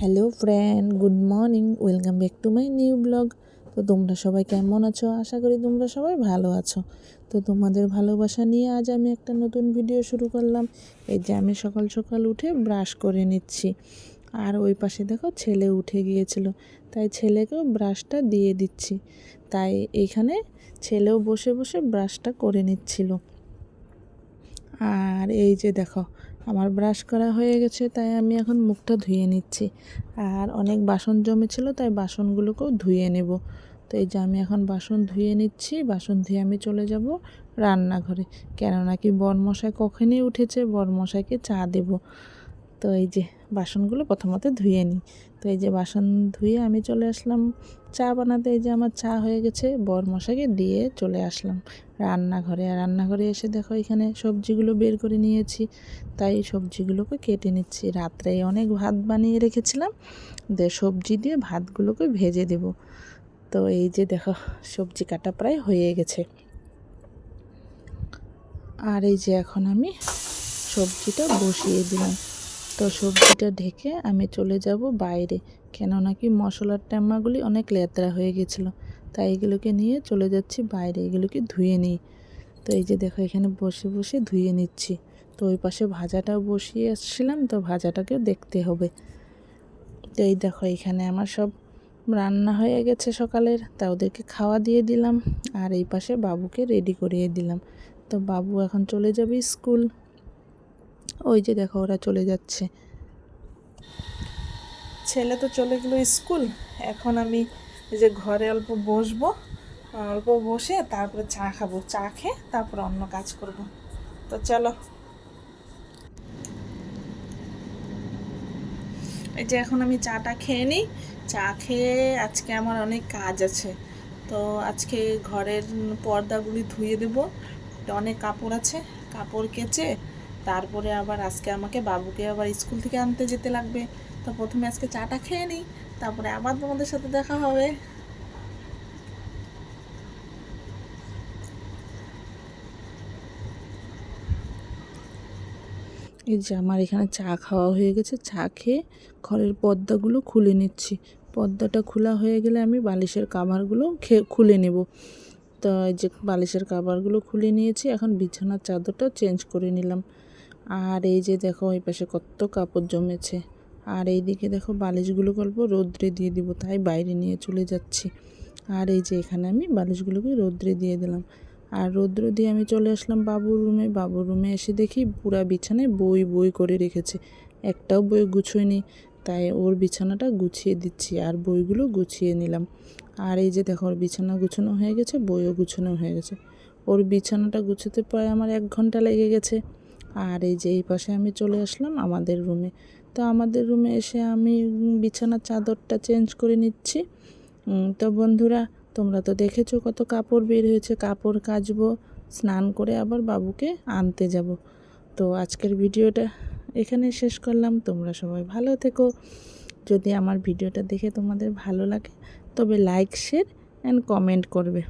Hello friend good morning welcome back to my new blog তো তোমরা সবাই কেমন আছো? আশা করি তোমরা সবাই ভালো আছো। তো তোমাদের ভালোবাসা নিয়ে আজ আমি একটা নতুন ভিডিও শুরু করলাম। এই যে আমি সকাল সকাল উঠে ব্রাশ করে নিচ্ছি। আর ওই পাশে দেখো ছেলে উঠে গিয়েছিল। তাই ছেলেকেও ব্রাশটা দিয়ে দিচ্ছি। তাই এইখানে ছেলেও বসে বসে ব্রাশটা করে নিচ্ছিল। আর এই যে দেখো আমার ব্রাশ করা হয়ে গেছে, তাই আমি এখন মুখটা ধুয়ে নিচ্ছি। আর অনেক বাসন জমেছিল, তাই বাসনগুলোকেও ধুয়ে নেব। তো এই যে আমি এখন বাসন ধুয়ে নিচ্ছি, বাসন ধুয়ে আমি চলে যাব রান্নাঘরে। কেননা কি বরমশাই কখনই উঠেছে, বরমশাইকে চা দেব। তো এই যে বাসনগুলো প্রথমত ধুয়ে নিই। তো এই যে বাসন ধুয়ে আমি চলে আসলাম চা বানাতে। এই যে আমার চা হয়ে গেছে, বরমশাইকে দিয়ে চলে আসলাম রান্নাঘরে। আর রান্নাঘরে এসে দেখো এখানে সবজিগুলো বের করে নিয়েছি, তাই সবজিগুলোকে কেটে নিচ্ছি। রাত্রে অনেক ভাত বানিয়ে রেখেছিলাম দিয়ে সবজি দিয়ে ভাতগুলোকে ভেজে দেব। তো এই যে দেখো সবজি কাটা প্রায় হয়ে গেছে। আর এই যে এখন আমি সবজিটা বসিয়ে দিলাম। তো সবজিটা ঢেকে আমি চলে যাব বাইরে। কেন নাকি মশলার ট্যাম্মাগুলি অনেক লেতরা হয়ে গেছিল। তাই এগুলোকে নিয়ে চলে যাচ্ছি বাইরে। এগুলোকে ধুয়ে নিই। তো এই যে দেখো, এখানে বসে বসে ধুয়ে নিচ্ছি। তো ওই পাশে ভাজাটাও বসিয়ে আসছিলাম, তো ভাজাটাকেও দেখতে হবে। তো এই দেখো, এখানে আমার সব রান্না হয়ে গেছে সকালের। তা ওদেরকে খাওয়া দিয়ে দিলাম। আর এই পাশে বাবুকে রেডি করিয়ে দিলাম। তো বাবু এখন চলে যাবে স্কুল। ওই যে দেখো, ওরা চলে যাচ্ছে। ছেলে তো চলে গেলো স্কুল। এখন আমি যে ঘরে অল্প বসবো, অল্প বসে তারপরে চা খাব। চা খেয়ে তারপরে অন্য কাজ করব। তো চলো। এই যে এখন আমি চাটা খেয়ে নিই। চা খেয়ে আজকে আমার অনেক কাজ আছে। তো আজকে ঘরের পর্দাগুলি ধুয়ে দেবো। অনেক কাপড় আছে, কাপড় কেচে তারপরে আবার আজকে আমাকে বাবুকে আবার স্কুল থেকে আনতে যেতে লাগবে। তো প্রথমে আজকে চাটা খেয়ে নিই, তারপরে আবার তোমাদের সাথে দেখা হবে। এই যে আমার এখানে চা খাওয়া হয়ে গেছে, চা খেয়ে ঘরের পর্দাগুলো খুলে নিচ্ছি। পর্দাটা খোলা হয়ে গেলে আমি বালিশের কাভারগুলো খেয়ে খুলে নেব। তো এই যে বালিশের কাভারগুলো খুলে নিয়েছি, এখন বিছানার চাদরটা চেঞ্জ করে নিলাম। আর এই যে দেখো ওই পাশে কত কাপড় জমেছে। আর এই দিকে দেখো, বালিশগুলো গল্প রোদ্রে দিয়ে দিব, তাই বাইরে নিয়ে চলে যাচ্ছি। আর এই যে এখানে আমি বালিশগুলোকে রোদ্রে দিয়ে দিলাম। আর রৌদ্র দিয়ে আমি চলে আসলাম বাবুর রুমে। বাবুর রুমে এসে দেখি পুরা বিছানায় বই বই করে রেখেছে। একটাও বই গুছোয়নি, তাই ওর বিছানাটা গুছিয়ে দিচ্ছি আর বইগুলো গুছিয়ে নিলাম। আর এই যে দেখো, ওর বিছানা গুছানো হয়ে গেছে, বইও গুছানো হয়ে গেছে। ওর বিছানাটা গুছোতে প্রায় আমার এক ঘণ্টা লেগে গেছে। আর এই যে এই পাশে আমি চলে আসলাম আমাদের রুমে। তো আমাদের রুমে এসে আমি বিছানার চাদরটা চেঞ্জ করে নিচ্ছি। তো বন্ধুরা, তোমরা তো দেখেছ কত কাপড় বের হয়েছে। কাপড় কাচবো, স্নান করে আবার বাবুকে আনতে যাব। তো আজকের ভিডিওটা এখানে শেষ করলাম। তোমরা সবাই ভালো থেকো। যদি আমার ভিডিওটা দেখে তোমাদের ভালো লাগে, তবে লাইক শেয়ার অ্যান্ড কমেন্ট করবে।